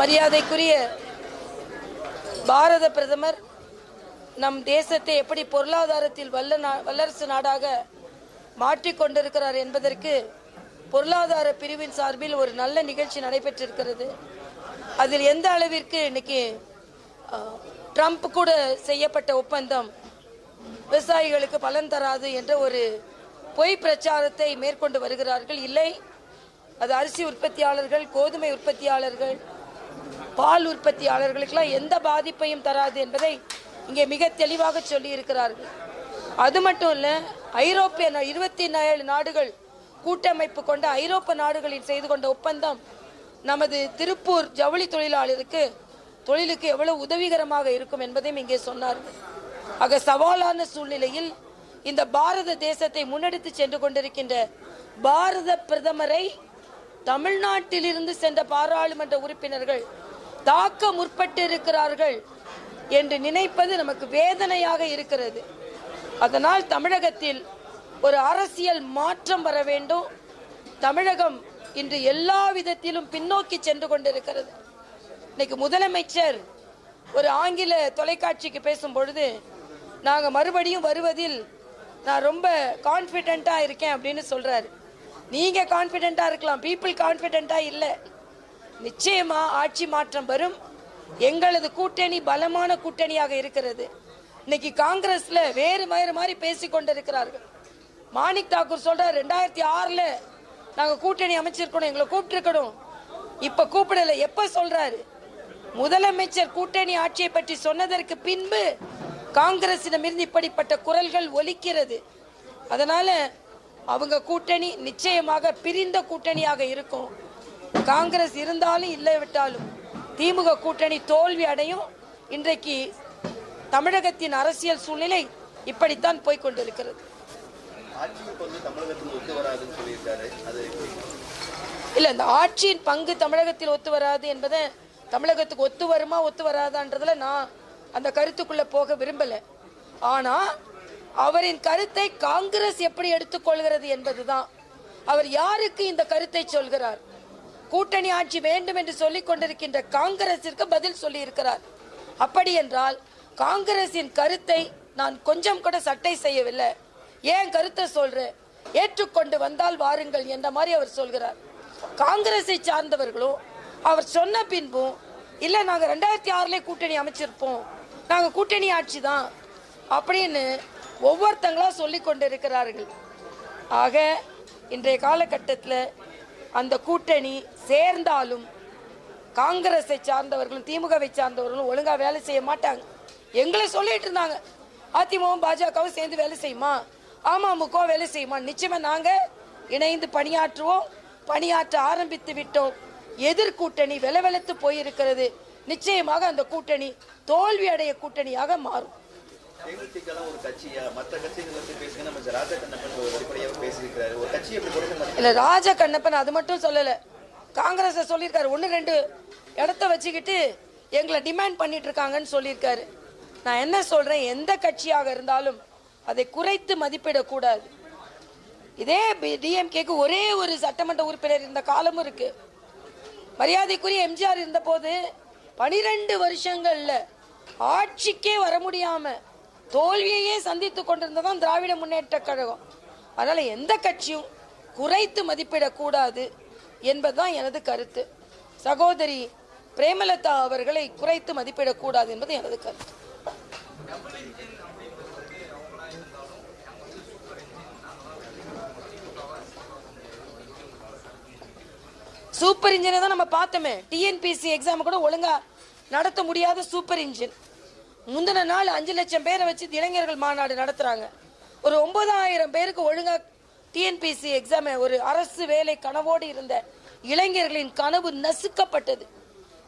மரியாதைக்குரிய பாரத பிரதமர் நம் தேசத்தை எப்படி பொருளாதாரத்தில் வல்ல நா வல்லரசு நாடாக மாற்றிக்கொண்டிருக்கிறார் என்பதற்கு பொருளாதார பிரிவின் சார்பில் ஒரு நல்ல நிகழ்ச்சி நடைபெற்றிருக்கிறது. அதில் எந்த அளவிற்கு இன்னைக்கு ட்ரம்ப் கூட செய்யப்பட்ட ஒப்பந்தம் விவசாயிகளுக்கு பலன் தராது என்ற ஒரு பொய் பிரச்சாரத்தை மேற்கொண்டு வருகிறார்கள். இல்லை அது அரிசி உற்பத்தியாளர்கள் கோதுமை உற்பத்தியாளர்கள் பால் உற்பத்தியாளர்களுக்கெல்லாம் எந்த பாதிப்பையும் தராது என்பதை இங்கே மிக தெளிவாக சொல்லி இருக்கிறார்கள் அது மட்டும் இல்லை ஐரோப்பிய நா- இருபத்தி ஏழு நாடுகள் கூட்டமைப்பு கொண்ட ஐரோப்பிய நாடுகளில் செய்து கொண்ட ஒப்பந்தம் நமது திருப்பூர் ஜவுளி தொழிலாளருக்கு தொழிலுக்கு எவ்வளவு உதவிகரமாக இருக்கும் என்பதையும் இங்கே சொன்னார்கள் ஆக சவாலான சூழ்நிலையில் இந்த பாரத தேசத்தை முன்னெடுத்து சென்று கொண்டிருக்கின்ற பாரத பிரதமரை தமிழ்நாட்டிலிருந்து சென்ற பாராளுமன்ற உறுப்பினர்கள் தாக்க முற்பட்டிருக்கிறார்கள் என்று நினைப்பது நமக்கு வேதனையாக இருக்கிறது. அதனால் தமிழகத்தில் ஒரு அரசியல் மாற்றம் வர வேண்டும். தமிழகம் இன்று எல்லா விதத்திலும் பின்னோக்கி சென்று கொண்டிருக்கிறது. இன்னைக்கு முதலமைச்சர் ஒரு ஆங்கில தொலைக்காட்சிக்கு பேசும் பொழுது நாங்கள் மறுபடியும் வருவதில் நான் ரொம்ப கான்ஃபிடென்ட்டாக இருக்கேன் அப்படின்னு சொல்கிறாரு நீங்க கான்ஃபிடென்ட்டா இருக்கலாம். பீப்புள் கான்ஃபிடென்ட்டா இல்லை. நிச்சயமா ஆட்சி மாற்றம் வரும். எங்களது கூட்டணி பலமான கூட்டணியாக இருக்கிறது. இன்னைக்கு காங்கிரஸ்ல வேறு வேறு மாதிரி பேசி கொண்டிருக்கிறார்கள். மாணிக் தாக்கூர் சொல்ற ரெண்டாயிரத்தி ஆறுல நாங்க கூட்டணி அமைச்சிருக்கணும் எங்களை கூப்பிட்டுருக்கணும். இப்ப கூப்பிடல. எப்ப சொல்றாரு? முதலமைச்சர் கூட்டணி ஆட்சியை பற்றி சொன்னதற்கு பின்பு காங்கிரசிடமிருந்து இப்படிப்பட்ட குரல்கள் ஒலிக்கிறது. அதனால அவங்க கூட்டணி நிச்சயமாக பிரிந்த கூட்டணியாக இருக்கும். காங்கிரஸ் இருந்தாலும் இல்லை விட்டாலும் திமுக கூட்டணி தோல்வி அடையும். இன்றைக்கு தமிழகத்தின் அரசியல் சூழ்நிலை இப்படித்தான் போய்க் கொண்டிருக்கிறது. ஆட்சிக்கு வந்து தமிழகத்தில் ஒத்து வராதுன்னு சொல்லியிருக்காரு. அது எப்படி? இல்ல இந்த ஆட்சியின் பங்கு தமிழகத்தில் ஒத்து வராது என்பதை தமிழகத்துக்கு ஒத்து வருமா ஒத்து வராதான்றதுல நான் அந்த கருத்துக்குள்ள போக விரும்பல. ஆனா அவரின் கருத்தை காங்கிரஸ் எப்படி எடுத்துக்கொள்கிறது என்பதுதான். அவர் யாருக்கு இந்த கருத்தை சொல்கிறார்? கூட்டணி ஆட்சி வேண்டும் என்று சொல்லிக் கொண்டிருக்கின்ற காங்கிரசிற்கு பதில் சொல்லி இருக்கிறார் அப்படி என்றால் காங்கிரசின் கருத்தை நான் கொஞ்சம் கூட சட்டை செய்யவில்லை. ஏன் கருத்தை சொல்றேன்? ஏற்றுக்கொண்டு வந்தால் வாருங்கள் என்ற மாதிரி அவர் சொல்கிறார். காங்கிரஸை சார்ந்தவர்களும் அவர் சொன்ன பின்பும் இல்ல நாங்க ரெண்டாயிரத்தி ஆறுல கூட்டணி அமைச்சிருப்போம். நாங்க கூட்டணி ஆட்சி தான். அப்படின்னு ஒவ்வொருத்தங்களா சொல்லி கொண்டிருக்கிறார்கள். ஆக இன்றைய காலகட்டத்தில் அந்த கூட்டணி சேர்ந்தாலும் காங்கிரஸை சார்ந்தவர்களும் திமுகவை சார்ந்தவர்களும் ஒழுங்காக வேலை செய்ய மாட்டாங்க. எங்களை சொல்லிட்டு இருந்தாங்க. அதிமுகவும் பாஜகவும் சேர்ந்து வேலை செய்யுமா? அமமுக வேலை செய்யுமா? நிச்சயமா நாங்கள் இணைந்து பணியாற்றுவோம். பணியாற்ற ஆரம்பித்து விட்டோம். எதிர்கூட்டணி வெலவெலத்து போயிருக்கிறது. நிச்சயமாக அந்த கூட்டணி தோல்வி அடைய கூட்டணியாக மாறும். இல்ல ராஜ கண்ணப்பன் அது மட்டும் சொல்லல. காங்கிரஸ் சொல்லியிருக்காரு. ஒன்று ரெண்டு இடத்த வச்சுக்கிட்டு எங்களை டிமாண்ட் பண்ணிட்டு இருக்காங்கன்னு சொல்லியிருக்காரு. நான் என்ன சொல்றேன்? எந்த கட்சியாக இருந்தாலும் அதை குறைத்து மதிப்பிடக்கூடாது. இதே டிஎம்கேக்கு ஒரே ஒரு சட்டமன்ற உறுப்பினர் இருந்த காலமும் இருக்கு. மரியாதைக்குரிய எம்ஜிஆர் இருந்தபோது பனிரெண்டு வருஷங்கள்ல ஆட்சிக்கே வர முடியாம தோல்வியையே சந்தித்து கொண்டிருந்ததான் திராவிட முன்னேற்ற கழகம். அதனால எந்த கட்சியும் குறைத்து மதிப்பிடக்கூடாது என்பதுதான் எனது கருத்து. சகோதரி பிரேமலதா அவர்களை குறைத்து மதிப்பிடக்கூடாது என்பது எனது கருத்து. சூப்பர் இன்ஜினை தான் நம்ம பார்த்தோமே. டிஎன்பிசி எக்ஸாம் கூட ஒழுங்கா நடத்த முடியாத சூப்பர் இன்ஜின். முந்தின நாள் அஞ்சு லட்சம் பேரை வச்சு இளைஞர்கள் மாநாடு நடத்துறாங்க. ஒரு ஒன்பதாயிரம் பேருக்கு ஒழுங்கா டிஎன்பிசி எக்ஸாம் ஒரு அரசு வேலை கனவோடு இருந்த இளைஞர்களின் கனவு நசுக்கப்பட்டது.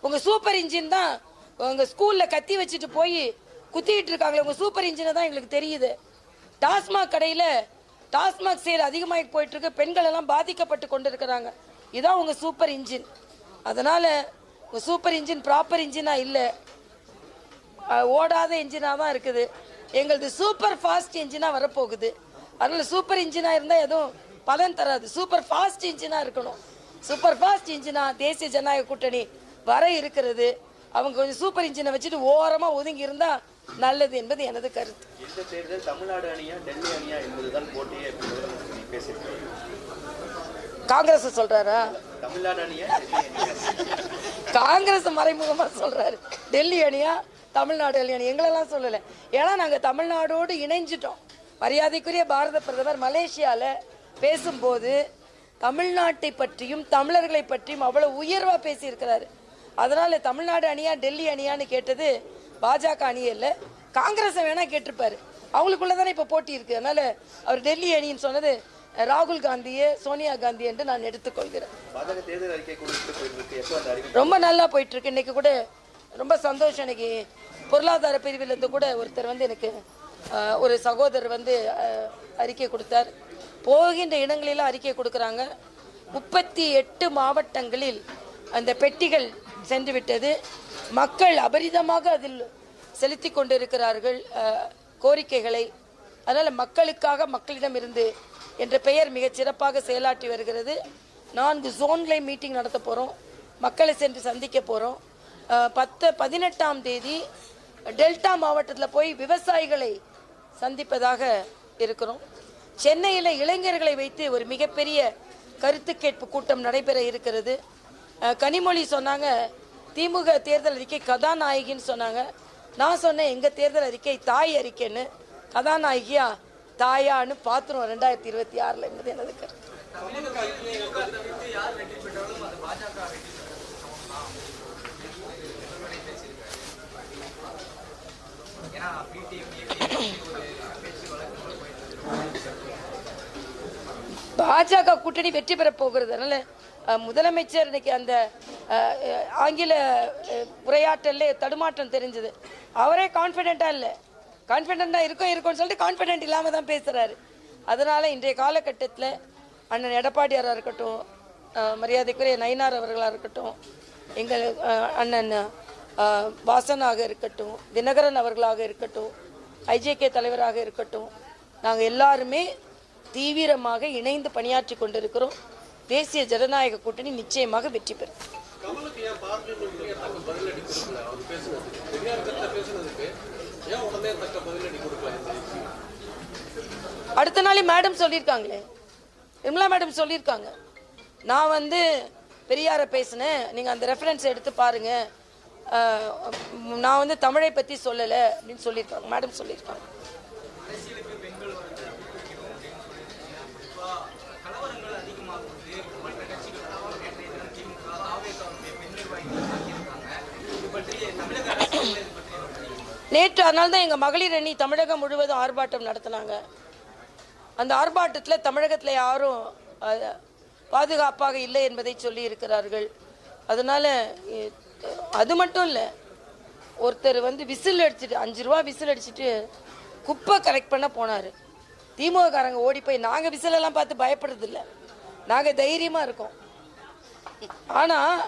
உங்க சூப்பர் இன்ஜின் தான் உங்க ஸ்கூல்ல கத்தி வச்சுட்டு போய் குத்திட்டு இருக்காங்களே உங்க சூப்பர் இன்ஜினை தான் எங்களுக்கு தெரியுது. டாஸ்மாக் கடையில டாஸ்மாக் சேல் அதிகமாகி போயிட்டு இருக்கு பெண்கள் எல்லாம் பாதிக்கப்பட்டு கொண்டிருக்கிறாங்க. இதான் உங்க சூப்பர் இன்ஜின் அதனால உங்க சூப்பர் இன்ஜின் ப்ராப்பர் இன்ஜினா இல்லை. ஓடாத இன்ஜினாக தான் இருக்குது. எங்களது சூப்பர் ஃபாஸ்ட் இன்ஜினாக வரப்போகுது. அதனால சூப்பர் இன்ஜினாக இருந்தால் எதுவும் பலன் தராது. சூப்பர் ஃபாஸ்ட் இன்ஜினாக இருக்கணும். சூப்பர் ஃபாஸ்ட் இன்ஜினா தேசிய ஜனநாயக கூட்டணி வர இருக்கிறது. அவங்க கொஞ்சம் சூப்பர் இன்ஜினை வச்சுட்டு ஓரமா ஒதுங்கி இருந்தா நல்லது என்பது எனது கருத்து. இந்த தேர்தல்? தமிழ்நாடு அணியா டெல்லி அணியா என்பதுதான் போட்டியே காங்கிரஸ் சொல்றாரா? தமிழ்நாடு அணியா? காங்கிரஸ் மறைமுகமா சொல்றாரு. டெல்லி அணியா தமிழ்நாடு அணி எங்களெல்லாம் சொல்லலை. ஏன்னா நாங்க தமிழ்நாடோடு இணைஞ்சிட்டோம். மரியாதைக்குரிய பாரத பிரதமர் மலேசியால பேசும்போது தமிழ்நாட்டை பற்றியும் தமிழர்களை பற்றியும் அவ்வளவு உயர்வா பேசியிருக்கிறாரு. அதனால தமிழ்நாடு அணியா டெல்லி அணியான்னு கேட்டது பாஜக அணியே இல்லை. காங்கிரஸை வேணா கேட்டிருப்பாரு. அவங்களுக்குள்ள தானே இப்போ போட்டி இருக்கு. அதனால அவர் டெல்லி அணின்னு சொன்னது ராகுல் காந்தியே சோனியா காந்தி என்று நான் எடுத்துக்கொள்கிறேன். ரொம்ப நல்லா போயிட்டு இருக்கு. இன்னைக்கு கூட ரொம்ப சந்தோஷம் இன்னைக்கு. பொருளாதார பிரிவிலிருந்து கூட ஒருத்தர் வந்து எனக்கு ஒரு சகோதரர் வந்து அறிக்கை கொடுத்தார். போகின்ற இடங்களிலாம் அறிக்கை கொடுக்குறாங்க. முப்பத்தி எட்டு மாவட்டங்களில் அந்த பெட்டிகள் சென்று விட்டது. மக்கள் அபரிதமாக அதில் செலுத்தி கொண்டிருக்கிறார்கள் கோரிக்கைகளை. அதனால் மக்களுக்காக மக்களிடம் இருந்து என்ற பெயர் மிகச் சிறப்பாக செயலாற்றி வருகிறது. நான்கு ஜோன்லை மீட்டிங் நடத்த போகிறோம் மக்களை சென்று சந்திக்க போகிறோம் பத்து பதினெட்டாம் தேதி டெல்டா மாவட்டத்தில் போய் விவசாயிகளை சந்திப்பதாக இருக்கிறோம். சென்னையில் இளைஞர்களை வைத்து ஒரு மிகப்பெரிய கருத்து கேட்பு கூட்டம் நடைபெற இருக்கிறது. கனிமொழி சொன்னாங்க திமுக தேர்தல் அறிக்கை கதாநாயகின்னு சொன்னாங்க. நான் சொன்னேன் எங்கள் தேர்தல் அறிக்கை தாய் அறிக்கைன்னு. கதாநாயகியா தாயான்னு பார்த்துருவோம் ரெண்டாயிரத்தி இருபத்தி ஆறில். என்பது எனது கருத்து? பாஜக கூட்டணி வெற்றி பெற போகிறது. அதனால முதலமைச்சர் இன்னைக்கு அந்த ஆங்கில அஹ், உரையாற்றல்ல தடுமாற்றம் தெரிஞ்சது. அவரே கான்ஃபிடென்ட்டா இல்லை. கான்ஃபிடென்ட்டா இருக்கும் இருக்கும்னு சொல்லிட்டு கான்ஃபிடென்ட் இல்லாம தான் பேசுறாரு. அதனால இன்றைய காலகட்டத்தில் அண்ணன் எடப்பாடியாரா இருக்கட்டும் மரியாதைக்குரிய நயினார் அவர்களாக இருக்கட்டும் எங்கள் அண்ணன் வாசனாக இருக்கட்டும் தினகரன் அவர்களாக இருக்கட்டும் ஐஜேகே தலைவராக இருக்கட்டும் நாங்கள் எல்லாருமே தீவிரமாக இணைந்து பணியாற்றி கொண்டிருக்கிறோம். தேசிய ஜனநாயக கூட்டணி நிச்சயமாக வெற்றி பெறும். அடுத்த நாளே மேடம் சொல்லியிருக்காங்களே. விமலா மேடம் சொல்லியிருக்காங்க. நான் வந்து பெரியாரை பேசினேன். நீங்கள் அந்த ரெஃபரன்ஸ் எடுத்து பாருங்க. அஹ், நான் வந்து தமிழை பற்றி சொல்லலை அப்படின்னு சொல்லியிருக்காங்க. மேடம் சொல்லியிருக்காங்க. நேற்று அதனால தான் எங்கள் மகளிர் அணி தமிழகம் முழுவதும் ஆர்ப்பாட்டம் நடத்தினாங்க. அந்த ஆர்ப்பாட்டத்தில் தமிழகத்தில் யாரும் பாதுகாப்பாக இல்லை என்பதை சொல்லி இருக்கிறார்கள் அதனால அது மட்டும் இல்லை ஒருத்தர் வந்து விசில் அடிச்சுட்டு அஞ்சு ரூபா விசில் அடிச்சுட்டு குப்பை கலெக்ட் பண்ண போனார். திமுககாரங்க ஓடி போய் நாங்கள் விசிலெல்லாம் பார்த்து பயப்படுறதில்ல. நாங்கள் தைரியமாக இருக்கோம். ஆனால்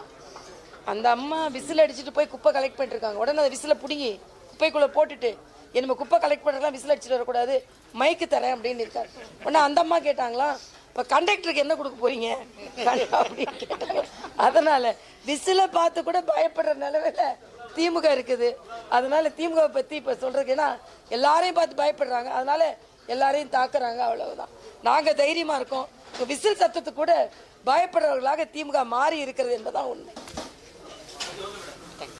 அந்த அம்மா விசில் அடிச்சுட்டு போய் குப்பை கலெக்ட் பண்ணிட்டுருக்காங்க. உடனே அந்த விசிலை பிடுங்கி குப்பைக்குள்ளே போட்டுட்டு என்ன குப்பை கலெக்ட் பண்ணுறதுலாம் விசில் அடிச்சுட்டு வரக்கூடாது மைக்கு தரேன் அப்படின்னு இருக்காரு. உடனே அந்த அம்மா கேட்டாங்களா இப்போ கண்டக்டருக்கு என்ன கொடுக்க போறீங்க? அப்படின்னு கேட்டாங்க. அதனால விசிலை பார்த்து கூட பயப்படுற நிலவில திமுக இருக்குது. அதனால திமுக பற்றி இப்போ சொல்றதுக்கு ஏன்னா எல்லாரையும் பார்த்து பயப்படுறாங்க. அதனால எல்லாரையும் தாக்குறாங்க அவ்வளவுதான். நாங்கள் தைரியமாக இருக்கோம். விசில் சத்தத்துக்கு கூட பயப்படுறவர்களாக திமுக மாறி இருக்கிறது என்பதுதான் உண்மை.